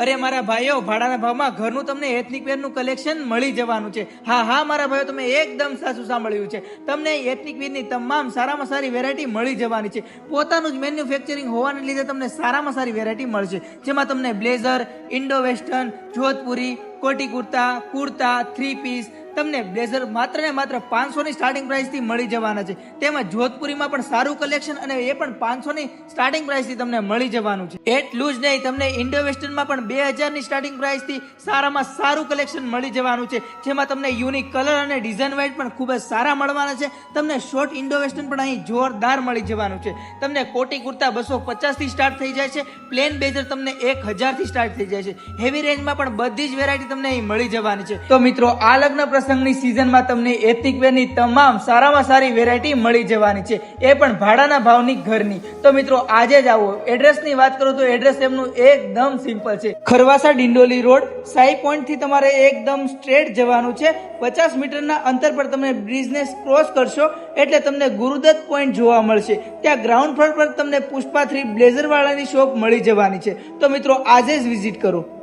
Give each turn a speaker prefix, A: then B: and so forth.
A: અરે, મારા ભાઈઓ, ભાડાના ભાવમાં ઘરનું તમને એથનિક વેરનું કલેક્શન મળી જવાનું છે. હા હા, મારા ભાઈઓ, તમે એકદમ સાચું સાંભળ્યું છે. તમને એથનિક વેરની તમામ સારામાં સારી વેરાયટી મળી જવાની છે. પોતાનું જ મેન્યુફેક્ચરિંગ હોવાને લીધે તમને સારામાં સારી વેરાયટી મળશે. જેમાં તમને બ્લેઝર ઇન્ડો વેસ્ટર્ન જોધપુરી, કોટી કુર્તા કુર્તા થ્રી પીસ તમને બ્લેઝર માત્ર ને માત્ર પાંચસો ની સ્ટાર્ટિંગ પ્રાઇસથી મળી જવાના છે. તેમજ જોધપુરીમાં પણ સારું કલેક્શન અને એ પણ પાંચસો ની સ્ટાર્ટિંગ પ્રાઇસથી તમને મળી જવાનું છે. એટલું જ નહીં, તમને ઇન્ડો વેસ્ટર્નમાં પણ બે હજારની સ્ટાર્ટિંગ પ્રાઇસથી સારામાં સારું કલેક્શન મળી જવાનું છે. જેમાં તમને યુનિક કલર અને ડિઝાઇન વાઇઝ પણ ખૂબ જ સારા મળવાના છે. તમને શોર્ટ ઇન્ડો વેસ્ટર્ન પણ અહીં જોરદાર મળી જવાનું છે. તમને કોટી કુર્તા બસો પચાસથી સ્ટાર્ટ થઈ જાય છે. પ્લેન બેઝર તમને એક હજારથી સ્ટાર્ટ થઈ જાય છે. હેવી રેન્જમાં પણ બધી જ વેરાયટી તમને અહીં મળી જવાની છે. તો મિત્રો, આ લગ્ન પ્રસંગની સિઝનમાં તમને એથિક વેરની તમામ સારામાં સારી વેરાયટી મળી જવાની છે. એ પણ ભાડાના ભાવની ઘરની. તો મિત્રો, આજે જ આવો. એડ્રેસની વાત કરું તો એડ્રેસ એમનું એકદમ સિમ્પલ છે. ખરવાસા ડિંડોલી રોડ, સાઈ પોઈન્ટથી તમારે એકદમ સ્ટ્રેટ જવાનું છે. પચાસ મીટરના અંતર પર તમે બ્રિજને ક્રોસ કરશો, એટલે તમને ગુરુદત્ત પોઈન્ટ જોવા મળશે. ત્યાં ગ્રાઉન્ડ ફ્લોર પર તમને પુષ્પા થ્રી બ્લેઝર વાળાની શોપ મળી જવાની છે. તો મિત્રો, આજે જ વિઝિટ કરો.